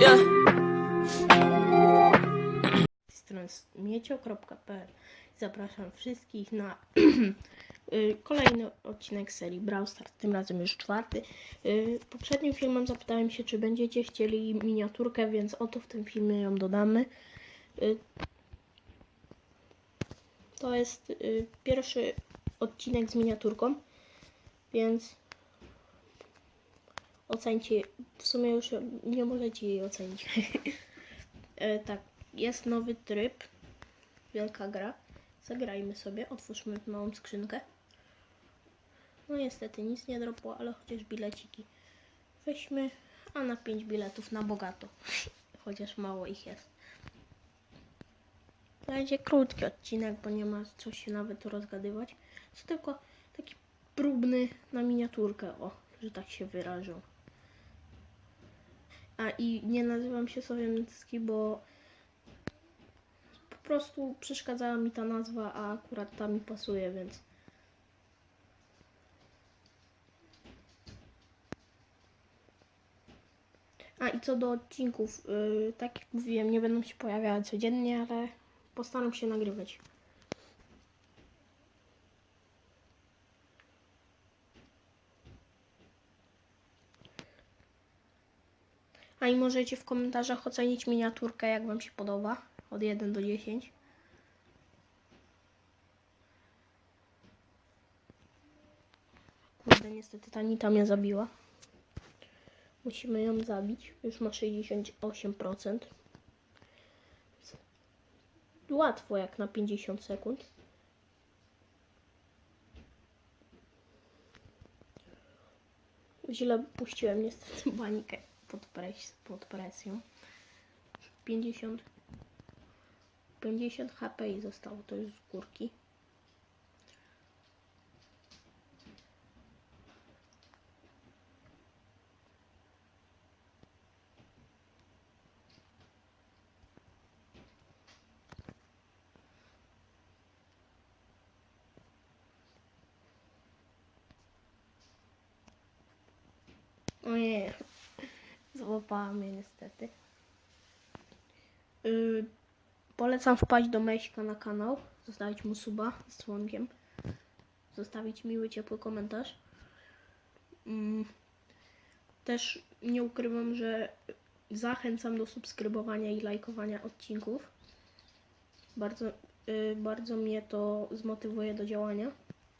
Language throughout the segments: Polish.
Yeah. Zapraszam wszystkich na y, kolejny odcinek serii Brawl Stars, tym razem już czwarty. Y, Poprzednim filmem zapytałem się, czy będziecie chcieli miniaturkę, więc oto w tym filmie ją dodamy. Y, To jest pierwszy odcinek z miniaturką, więc ocencie, w sumie już nie możecie jej ocenić. E, tak, jest nowy tryb. Wielka gra. Zagrajmy sobie. Otwórzmy małą skrzynkę. No niestety nic nie dropło, ale chociaż bileciki. Weźmy, a na 5 biletów na bogato. Chociaż mało ich jest. Będzie krótki odcinek, bo nie ma co się nawet tu rozgadywać. To tylko taki próbny na miniaturkę, o, że tak się wyrażę. A i nie nazywam się Sowiemski, bo po prostu przeszkadzała mi ta nazwa, a akurat ta mi pasuje, więc. A i co do odcinków, yy, tak jak mówiłem, nie będą się pojawiały codziennie, ale postaram się nagrywać. A i możecie w komentarzach ocenić miniaturkę, jak Wam się podoba. Od 1 do 10. Kurde, niestety ta nita mnie zabiła. Musimy ją zabić. Już ma 68%. Łatwo jak na 50 sekund. Źle puściłem niestety banikę pod, pres pod presją. 50 50 HP i zostało to już z górki. Ojej, złapała mnie niestety. Yy, polecam wpaść do Meśka na kanał, zostawić mu suba z członkiem, zostawić miły, ciepły komentarz. Mm, też nie ukrywam, że zachęcam do subskrybowania i lajkowania odcinków. Bardzo, yy, bardzo mnie to zmotywuje do działania.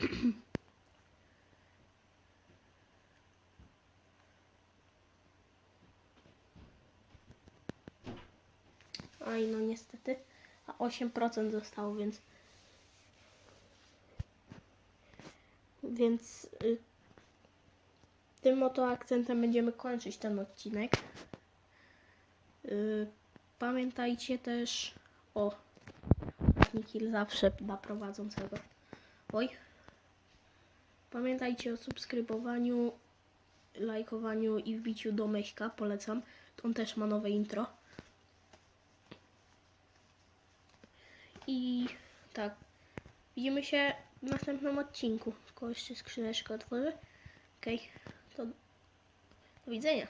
Oj, no niestety. A 8% zostało, więc. Więc y, tym oto akcentem będziemy kończyć ten odcinek. Y, pamiętajcie też o Nikil zawsze dla prowadzącego. Oj. Pamiętajcie o subskrybowaniu, lajkowaniu i wbiciu do Meśka. Polecam. On też ma nowe intro. I tak. Widzimy się w następnym odcinku. Tylko jeszcze skrzyneczkę otworzę. Okej. To do widzenia.